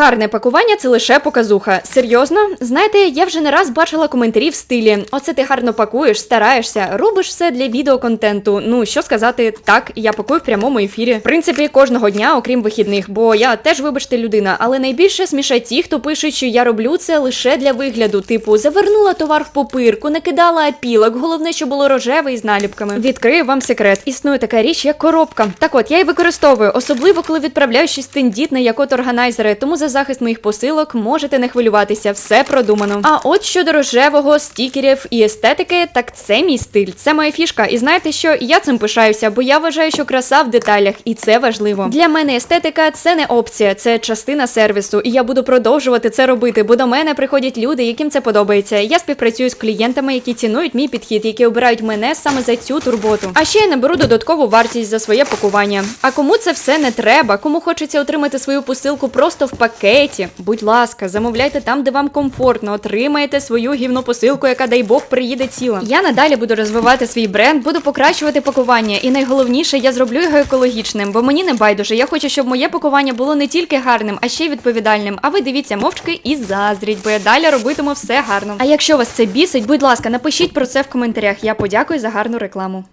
Гарне пакування це лише показуха. Серйозно? Знаєте, я вже не раз бачила коментарі в стилі: оце ти гарно пакуєш, стараєшся, робиш все для відеоконтенту. Ну що сказати, так, я пакую в прямому ефірі. В принципі, кожного дня, окрім вихідних, бо я теж, вибачте, людина, але найбільше смішать ті, хто пишуть, що я роблю це лише для вигляду. Типу, завернула товар в попирку, накидала опілок. Головне, що було рожеве і з наліпками. Відкрию вам секрет. Існує така річ, як коробка. Так от я її використовую, особливо коли відправляю щось тендітне, як от органайзери. Тому за захист моїх посилок можете не хвилюватися, все продумано. А от щодо рожевого, стікерів і естетики, так це мій стиль, це моя фішка. І знаєте що? Я цим пишаюся, бо я вважаю, що краса в деталях, і це важливо. Для мене естетика це не опція, це частина сервісу. І я буду продовжувати це робити, бо до мене приходять люди, яким це подобається. Я співпрацюю з клієнтами, які цінують мій підхід, які обирають мене саме за цю турботу. А ще я наберу додаткову вартість за своє пакування. А кому це все не треба, кому хочеться отримати свою посилку просто в пакеті. Будь ласка, замовляйте там, де вам комфортно, отримаєте свою гівну посилку, яка дай Бог приїде ціла. Я надалі буду розвивати свій бренд, буду покращувати пакування, і найголовніше, я зроблю його екологічним, бо мені не байдуже. Я хочу, щоб моє пакування було не тільки гарним, а ще й відповідальним. А ви дивіться мовчки і заздріть, бо я далі робитиму все гарно. А якщо вас це бісить, будь ласка, напишіть про це в коментарях. Я подякую за гарну рекламу.